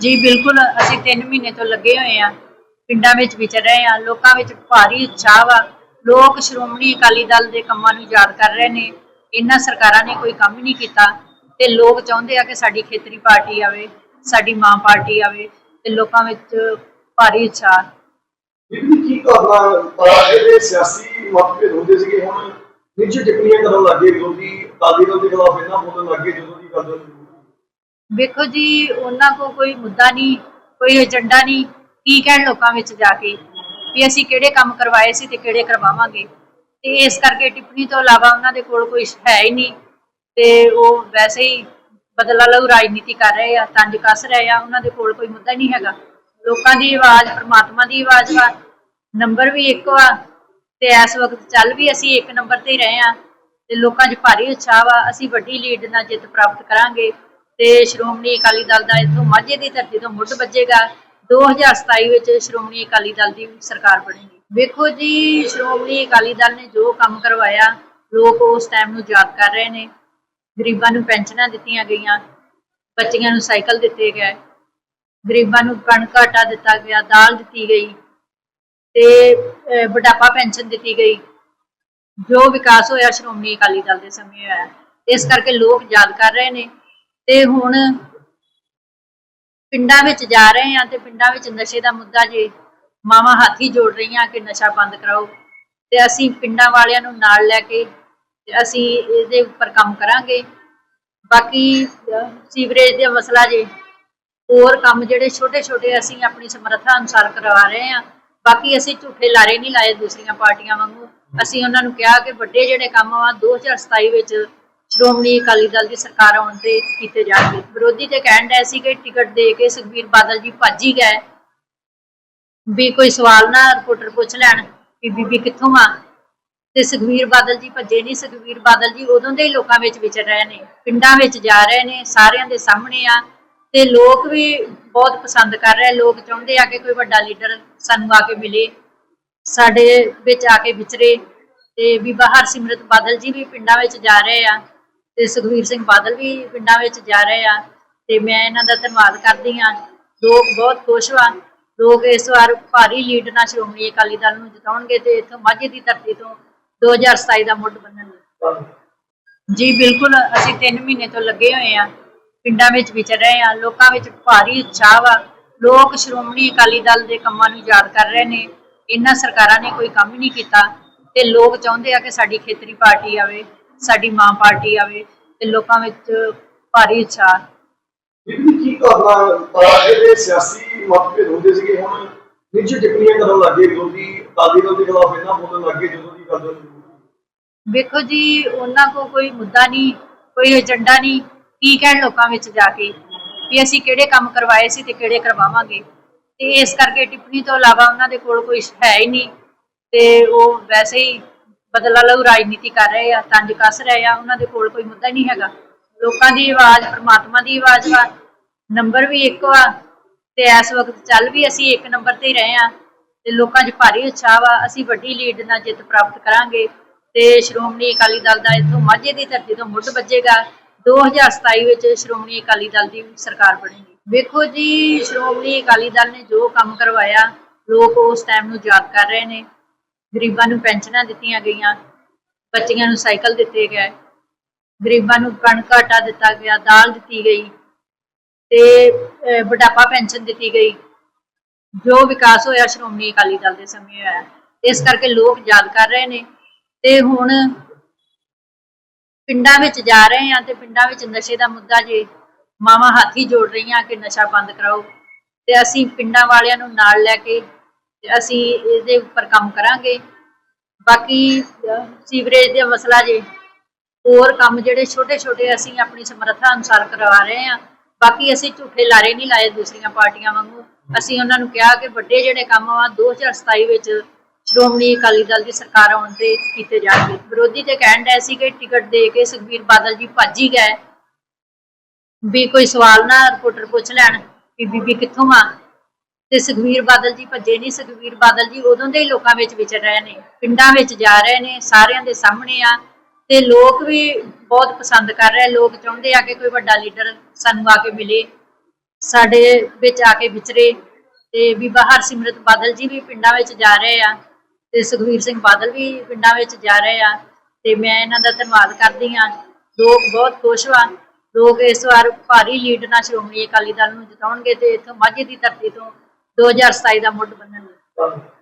ਜੀ, ਬਿਲਕੁਲ, ਅਸੀਂ 3 ਮਹੀਨੇ ਤੋਂ ਲੱਗੇ ਹੋਏ ਆ ਪਿੰਡਾਂ ਵਿੱਚ ਵਿਚਰ ਰਹੇ ਆ ਲੋਕਾਂ ਵਿੱਚ ਭਾਰੀ ਉਤਸ਼ਾਹ ਵਾ। ਲੋਕ ਸ਼੍ਰੋਮਣੀ ਅਕਾਲੀ ਦਲ ਦੇ ਕੰਮਾਂ ਨੂੰ ਯਾਦ ਕਰ ਰਹੇ ਨੇ। ਇਹਨਾਂ ਸਰਕਾਰਾਂ ਨੇ ਕੋਈ ਕੰਮ ਹੀ ਨਹੀਂ ਕੀਤਾ ਤੇ ਲੋਕ ਚਾਹੁੰਦੇ ਆ ਕਿ ਸਾਡੀ ਖੇਤਰੀ ਪਾਰਟੀ ਆਵੇ, ਸਾਡੀ ਮਾਂ ਪਾਰਟੀ ਆਵੇ ਤੇ ਲੋਕਾਂ ਵਿੱਚ ਭਾਰੀ ਉਤਸ਼ਾਹ। ਬੀਬੀ ਕੀ ਕਰਨਾ ਤਾਂ ਜਿਹੜੇ ਸਿਆਸੀ ਮਤਭੇਦ ਹੁੰਦੇ ਸੀਗੇ, ਹੁਣ ਨਿੱਜੀ ਟਿੱਪਣੀਆਂ ਕਰਨ ਲੱਗੇ ਵਿਰੋਧੀ ਅਕਾਲੀ ਦਲ ਦੇ ਖਿਲਾਫ ਇਹਨਾਂ ਬੋਲਣ ਲੱਗੇ ਜਦੋਂ ਦੀ ਗੱਲ ਹੋਈ। ਵੇਖੋ ਜੀ, ਉਹਨਾਂ ਕੋ ਕੋਈ ਮੁੱਦਾ ਨਹੀਂ, ਕੋਈ ਏਜੰਡਾ ਨਹੀਂ, ਕੀ ਕਹਿਣ ਲੋਕਾਂ ਵਿੱਚ ਜਾ ਕੇ? ਵੀ ਅਸੀਂ ਕਿਹੜੇ ਕੰਮ ਕਰਵਾਏ ਸੀ ਤੇ ਕਿਹੜੇ ਕਰਵਾਵਾਂਗੇ? ਤੇ ਇਸ ਕਰਕੇ ਟਿੱਪਣੀ ਤੋਂ ਇਲਾਵਾ ਉਹਨਾਂ ਦੇ ਕੋਲ ਕੋਈ ਹੈ ਹੀ ਨਹੀਂ। ਤੇ ਉਹ ਵੈਸੇ ਹੀ ਬਦਲਾ ਲਊ ਰਾਜਨੀਤੀ ਕਰ ਰਹੇ ਆ, ਤੰਜ ਕੱਸ ਰਹੇ ਆ, ਉਹਨਾਂ ਦੇ ਕੋਲ ਕੋਈ ਮੁੱਦਾ ਨਹੀਂ ਹੈਗਾ। ਲੋਕਾਂ ਦੀ ਆਵਾਜ਼, ਪ੍ਰਮਾਤਮਾ ਦੀ ਆਵਾਜ਼ ਵਾ, ਨੰਬਰ ਵੀ ਇੱਕ ਵਾ, ਤੇ ਇਸ ਵਕਤ ਚੱਲ ਵੀ ਅਸੀਂ ਇੱਕ ਨੰਬਰ ਤੇ ਹੀ ਰਹੇ ਆ। ਤੇ ਲੋਕਾਂ 'ਚ ਭਾਰੀ ਉਤਸ਼ਾਹ ਵਾ, ਅਸੀਂ ਵੱਡੀ ਲੀਡ ਨਾਲ ਜਿੱਤ ਪ੍ਰਾਪਤ ਕਰਾਂਗੇ। ਤੇ ਸ਼੍ਰੋਮਣੀ ਅਕਾਲੀ ਦਲ ਦਾ ਇਥੋਂ ਮਾਝੇ ਦੀ ਧਰਤੀ ਤੋਂ ਮੁੱਢ ਵੱਜੇਗਾ। 2027 ਵਿੱਚ ਸ਼੍ਰੋਮਣੀ ਅਕਾਲੀ ਦਲ ਦੀ ਸਰਕਾਰ ਬਣੇਗੀ। ਵੇਖੋ ਜੀ, ਸ਼੍ਰੋਮਣੀ ਅਕਾਲੀ ਦਲ ਨੇ ਜੋ ਕੰਮ ਕਰਵਾਇਆ, ਲੋਕ ਉਸ ਟਾਈਮ ਨੂੰ ਯਾਦ ਕਰ ਰਹੇ ਨੇ। ਗਰੀਬਾਂ ਨੂੰ ਪੈਨਸ਼ਨਾਂ ਦਿੱਤੀਆਂ ਗਈਆਂ, ਬੱਚਿਆਂ ਨੂੰ ਸਾਈਕਲ ਦਿੱਤੇ ਗਏ। ਗਰੀਬਾਂ ਨੂੰ ਕਣਕ, ਆਟਾ ਦਿੱਤਾ ਗਿਆ, ਦਾਲ ਦਿੱਤੀ ਗਈ ਤੇ ਬੁਢਾਪਾ ਪੈਨਸ਼ਨ ਦਿੱਤੀ ਗਈ। ਜੋ ਵਿਕਾਸ ਹੋਇਆ ਸ਼੍ਰੋਮਣੀ ਅਕਾਲੀ ਦਲ ਦੇ ਸਮੇਂ ਹੋਇਆ। ਇਸ ਕਰਕੇ ਲੋਕ ਯਾਦ ਕਰ ਰਹੇ ਨੇ। ਤੇ ਹੁਣ ਪਿੰਡਾਂ ਵਿੱਚ ਜਾ ਰਹੇ ਆ ਤੇ ਪਿੰਡਾਂ ਵਿੱਚ ਨਸ਼ੇ ਦਾ ਮੁੱਦਾ ਜੇ ਮਾਵਾਂ ਹਾਥੀ ਜੋੜ ਰਹੀਆਂ ਕਿ ਨਸ਼ਾ ਬੰਦ ਕਰਾਓ, ਤੇ ਅਸੀਂ ਪਿੰਡਾਂ ਵਾਲਿਆਂ ਨੂੰ ਨਾਲ ਲੈ ਕੇ ਤੇ ਅਸੀਂ ਇਹਦੇ ਉੱਪਰ ਕੰਮ ਕਰਾਂਗੇ। ਬਾਕੀ ਸੀਵਰੇਜ ਦਾ ਮਸਲਾ ਜੇ ਹੋਰ ਕੰਮ ਜਿਹੜੇ ਛੋਟੇ ਛੋਟੇ ਅਸੀਂ ਆਪਣੀ ਸਮਰੱਥਾ ਅਨੁਸਾਰ ਕਰਵਾ ਰਹੇ ਆ ਬਾਕੀ ਅਸੀਂ ਝੂਠੇ ਲਾਰੇ ਨਹੀਂ ਲਾਏ ਦੂਸਰੀਆਂ ਪਾਰਟੀਆਂ ਵਾਂਗੂ। ਅਸੀਂ ਉਹਨਾਂ ਨੂੰ ਕਿਹਾ ਕਿ ਵੱਡੇ ਜਿਹੜੇ ਕੰਮ ਆ 2027 ਵਿੱਚ ਸ਼੍ਰੋਮਣੀ ਅਕਾਲੀ ਦਲ ਦੀ ਸਰਕਾਰ ਆਉਣ ਤੇ ਕੀਤੇ ਜਾਣਗੇ। ਵਿਰੋਧੀ ਤੇ ਕਹਿਣ ਡਏ ਸੀ ਕਿ ਟਿਕਟ ਦੇ ਕੇ ਸੁਖਬੀਰ ਬਾਦਲ ਜੀ ਭੱਜ ਹੀ ਗਏ। ਵੀ ਕੋਈ ਸਵਾਲ ਨਾ, ਰਿਪੋਰਟਰ ਪੁੱਛ ਲੈਣ ਕਿ ਬੀਬੀ ਕਿੱਥੋਂ ਆ? ਤੇ ਸੁਖਬੀਰ ਬਾਦਲ ਜੀ ਭੱਜੇ ਨਹੀਂ। ਸੁਖਬੀਰ ਬਾਦਲ ਜੀ ਉਦੋਂ ਦੇ ਹੀ ਲੋਕਾਂ ਵਿੱਚ ਵਿਚਰ ਰਹੇ ਨੇ, ਪਿੰਡਾਂ ਵਿੱਚ ਜਾ ਰਹੇ ਨੇ, ਸਾਰਿਆਂ ਦੇ ਸਾਹਮਣੇ ਆ। ਤੇ ਲੋਕ ਵੀ ਬਹੁਤ ਪਸੰਦ ਕਰ ਰਹੇ, ਲੋਕ ਚਾਹੁੰਦੇ ਆ ਕਿ ਕੋਈ ਵੱਡਾ ਲੀਡਰ ਸਾਨੂੰ ਆ ਕੇ ਮਿਲੇ, ਸਾਡੇ ਵਿੱਚ ਆ ਕੇ ਵਿਚਰੇ। ਤੇ ਬੀਬਾ ਹਰਸਿਮਰਤ ਬਾਦਲ ਜੀ ਵੀ ਪਿੰਡਾਂ ਵਿੱਚ ਜਾ ਰਹੇ ਆ। ਤੇ ਸੁਖਬੀਰ ਸਿੰਘ ਬਾਦਲ ਵੀ ਪਿੰਡਾਂ ਵਿੱਚ ਜਾ ਰਹੇ ਆ ਤੇ ਮੈਂ ਇਹਨਾਂ ਦਾ ਧੰਨਵਾਦ ਕਰਦੀ ਆ ਲੋਕ ਬਹੁਤ ਖੁਸ਼ ਵਾ। ਲੋਕ ਇਸ ਵਾਰ ਭਾਰੀ ਲੀਡ ਨਾਲ ਸ਼੍ਰੋਮਣੀ ਅਕਾਲੀ ਦਲ ਨੂੰ ਜਿਤਾਉਣਗੇ ਤੇ ਇੱਥੋਂ ਮਾਝੇ ਦੀ ਧਰਤੀ ਤੋਂ 2027 ਦਾ ਮੁੱਢ ਬੰਨਣਗੇ ਜੀ ਬਿਲਕੁਲ, ਅਸੀਂ 3 ਮਹੀਨੇ ਤੋਂ ਲੱਗੇ ਹੋਏ ਆ। ਪਿੰਡਾਂ ਵਿੱਚ ਵਿਚਰ ਰਹੇ ਆ। ਲੋਕਾਂ ਵਿੱਚ ਭਾਰੀ ਉਤਸ਼ਾਹ ਵਾ। ਲੋਕ ਸ਼੍ਰੋਮਣੀ ਅਕਾਲੀ ਦਲ ਦੇ ਕੰਮਾਂ ਨੂੰ ਯਾਦ ਕਰ ਰਹੇ ਨੇ। ਇਹਨਾਂ ਸਰਕਾਰਾਂ ਨੇ ਕੋਈ ਕੰਮ ਹੀ ਨਹੀਂ ਕੀਤਾ ਤੇ ਲੋਕ ਚਾਹੁੰਦੇ ਆ ਕਿ ਸਾਡੀ ਖੇਤਰੀ ਪਾਰਟੀ ਆਵੇ। ਸਾਡੀ ਮਾਂ ਪਾਰਟੀ ਆਵੇ ਤੇ ਲੋਕਾਂ ਵਿੱਚ ਭਾਰੀ ਉਤਸ਼ਾਹ ਬੀਬੀ ਕੀ ਕਰਨਾ ਤਾਂ ਜਿਹੜੇ ਸਿਆਸੀ ਮਤਭੇਦ ਹੁੰਦੇ ਸੀਗੇ? ਹੁਣ ਨਿੱਜੀ ਟਿੱਪਣੀਆਂ ਕਰਨ ਲੱਗੇ ਵਿਰੋਧੀ ਅਕਾਲੀ ਦਲ ਦੇ ਖਿਲਾਫ ਇਹਨਾਂ ਬੋਲਣ ਲੱਗੇ ਜਦੋਂ ਦੀ ਗੱਲ ਹੋਈ। ਵੇਖੋ ਜੀ ਉਹਨਾਂ ਕੋ ਕੋਈ ਮੁੱਦਾ ਨਹੀਂ ਕੋਈ ਏਜੰਡਾ ਨਹੀਂ ਕੀ ਕਹਿਣ ਲੋਕਾਂ ਵਿੱਚ ਜਾ ਕੇ? ਕਿ ਅਸੀਂ ਕਿਹੜੇ ਕੰਮ ਕਰਵਾਏ ਸੀ ਤੇ ਕਿਹੜੇ ਕਰਵਾਵਾਂਗੇ? ਤੇ ਇਸ ਕਰਕੇ ਟਿੱਪਣੀ ਤੋਂ ਇਲਾਵਾ ਉਹਨਾਂ ਦੇ ਕੋਲ ਕੋਈ ਹੈ ਹੀ ਨਹੀਂ। ਤੇ ਉਹ ਵੈਸੇ ਹੀ ਬਦਲਾ ਲਓ ਰਾਜਨੀਤੀ ਕਰ ਰਹੇ ਆ, ਤੰਜ ਕੱਸ ਰਹੇ ਆ, ਉਹਨਾਂ ਦੇ ਕੋਲ ਕੋਈ ਮੁੱਦਾ ਨਹੀਂ ਹੈਗਾ। ਲੋਕਾਂ ਦੀ ਆਵਾਜ਼, ਪ੍ਰਮਾਤਮਾ ਦੀ ਆਵਾਜ਼ ਵਾ, ਨੰਬਰ ਵੀ ਇੱਕ ਵਾ, ਤੇ ਇਸ ਵਕਤ ਚੱਲ ਵੀ ਅਸੀਂ ਇੱਕ ਨੰਬਰ ਤੇ ਹੀ ਰਹੇ ਆ, ਤੇ ਲੋਕਾਂ 'ਚ ਭਾਰੀ ਉਤਸ਼ਾਹ ਵਾ, ਅਸੀਂ ਵੱਡੀ ਲੀਡ ਨਾਲ ਜਿੱਤ ਪ੍ਰਾਪਤ ਕਰਾਂਗੇ, ਤੇ ਸ਼੍ਰੋਮਣੀ ਅਕਾਲੀ ਦਲ ਦਾ ਇਥੋਂ ਮਾਝੇ ਦੀ ਧਰਤੀ ਤੋਂ ਮੁੱਢ ਵੱਜੇਗਾ 2027 ਵਿੱਚ ਸ਼੍ਰੋਮਣੀ ਅਕਾਲੀ ਦਲ ਦੀ ਸਰਕਾਰ ਬਣੇਗੀ। ਵੇਖੋ ਜੀ, ਸ਼੍ਰੋਮਣੀ ਅਕਾਲੀ ਦਲ ਨੇ ਜੋ ਕੰਮ ਕਰਵਾਇਆ, ਲੋਕ ਉਸ ਟਾਈਮ ਨੂੰ ਯਾਦ ਕਰ ਰਹੇ ਨੇ ਗਰੀਬਾਂ ਨੂੰ ਪੈਨਸ਼ਨਾਂ ਦਿੱਤੀਆਂ ਗਈਆਂ, ਬੱਚੀਆਂ ਨੂੰ ਸਾਈਕਲ ਦਿੱਤੇ ਗਏ, ਗਰੀਬਾਂ ਨੂੰ ਕਣਕ ਆਟਾ ਦਿੱਤਾ ਗਿਆ, ਦਾਲ ਦਿੱਤੀ ਗਈ ਤੇ ਬੁਢਾਪਾ ਪੈਨਸ਼ਨ ਦਿੱਤੀ ਗਈ। ਜੋ ਵਿਕਾਸ ਹੋਇਆ ਸ਼੍ਰੋਮਣੀ ਅਕਾਲੀ ਦਲ ਦੇ ਸਮੇਂ ਹੋਇਆ। ਇਸ ਕਰਕੇ ਲੋਕ ਯਾਦ ਕਰ ਰਹੇ ਨੇ ਤੇ ਹੁਣ ਪਿੰਡਾਂ ਵਿੱਚ ਜਾ ਰਹੇ ਆ ਤੇ ਪਿੰਡਾਂ ਵਿੱਚ ਨਸ਼ੇ ਦਾ ਮੁੱਦਾ ਜੇ ਮਾਵਾਂ ਹਾਥੀ ਜੋੜ ਰਹੀਆਂ ਕਿ ਨਸ਼ਾ ਬੰਦ ਕਰਾਓ ਤੇ ਅਸੀਂ ਪਿੰਡਾਂ ਵਾਲਿਆਂ ਨੂੰ ਨਾਲ ਲੈ ਕੇ ਤੇ ਅਸੀਂ ਇਹਦੇ ਉੱਪਰ ਕੰਮ ਕਰਾਂਗੇ। ਬਾਕੀ ਸੀਵਰੇਜ ਦਾ ਮਸਲਾ ਜੇ, ਹੋਰ ਕੰਮ ਜਿਹੜੇ ਛੋਟੇ ਛੋਟੇ ਅਸੀਂ ਆਪਣੀ ਸਮਰੱਥਾ ਅਨੁਸਾਰ ਕਰਵਾ ਰਹੇ ਆ ਬਾਕੀ ਅਸੀਂ ਝੂਠੇ ਲਾਰੇ ਨਹੀਂ ਲਾਏ ਦੂਸਰੀਆਂ ਪਾਰਟੀਆਂ ਵਾਂਗੂ। ਅਸੀਂ ਉਹਨਾਂ ਨੂੰ ਕਿਹਾ ਕਿ ਵੱਡੇ ਜਿਹੜੇ ਕੰਮ ਆ 2027 ਵਿੱਚ ਸ਼੍ਰੋਮਣੀ ਅਕਾਲੀ ਦਲ ਦੀ ਸਰਕਾਰ ਆਉਣ ਤੇ ਕੀਤੇ ਜਾਣਗੇ। ਵਿਰੋਧੀ ਤੇ ਕਹਿਣ ਡਏ ਸੀ ਕਿ ਟਿਕਟ ਦੇ ਕੇ ਸੁਖਬੀਰ ਬਾਦਲ ਜੀ ਭੱਜ ਹੀ ਗਏ। ਵੀ ਕੋਈ ਸਵਾਲ ਨਾ ਰਿਪੋਰਟਰ ਪੁੱਛ ਲੈਣ ਕਿ ਬੀਬੀ ਕਿੱਥੋਂ ਆ? ਤੇ ਸੁਖਬੀਰ ਬਾਦਲ ਜੀ ਭੱਜੇ ਨਹੀਂ, ਸੁਖਬੀਰ ਬਾਦਲ ਜੀ ਉਦੋਂ ਦੇ ਹੀ ਲੋਕਾਂ ਵਿੱਚ ਵਿਚਰ ਰਹੇ ਨੇ, ਪਿੰਡਾਂ ਵਿੱਚ ਜਾ ਰਹੇ ਨੇ, ਸਾਰਿਆਂ ਦੇ ਸਾਹਮਣੇ ਆ ਤੇ ਲੋਕ ਵੀ ਬਹੁਤ ਪਸੰਦ ਕਰ ਰਹੇ ਲੋਕ ਚਾਹੁੰਦੇ ਆ ਕਿ ਕੋਈ ਵੱਡਾ ਲੀਡਰ ਸਾਨੂੰ ਆ ਕੇ ਮਿਲੇ, ਸਾਡੇ ਵਿੱਚ ਆ ਕੇ ਵਿਚਰੇ ਤੇ ਬੀਬਾ ਹਰਸਿਮਰਤ ਬਾਦਲ ਜੀ ਵੀ ਪਿੰਡਾਂ ਵਿੱਚ ਜਾ ਰਹੇ ਆ ਤੇ ਸੁਖਵੀਰ ਸਿੰਘ ਬਾਦਲ ਵੀ ਪਿੰਡਾਂ ਵਿੱਚ ਜਾ ਰਹੇ ਆ ਤੇ ਮੈਂ ਇਹਨਾਂ ਦਾ ਧੰਨਵਾਦ ਕਰਦੀ ਹਾਂ, ਲੋਕ ਬਹੁਤ ਖੁਸ਼ ਵਾ, ਲੋਕ ਇਸ ਵਾਰ ਭਾਰੀ ਲੀਡ ਨਾਲ ਸ਼੍ਰੋਮਣੀ ਅਕਾਲੀ ਦਲ ਨੂੰ ਜਿਤਾਉਣਗੇ ਤੇ ਇਥੋਂ ਮਾਝੇ ਦੀ ਧਰਤੀ ਤੋਂ 2027 ਦਾ ਮੁੱਢ ਬੰਨਣ ਧੰਨਵਾਦ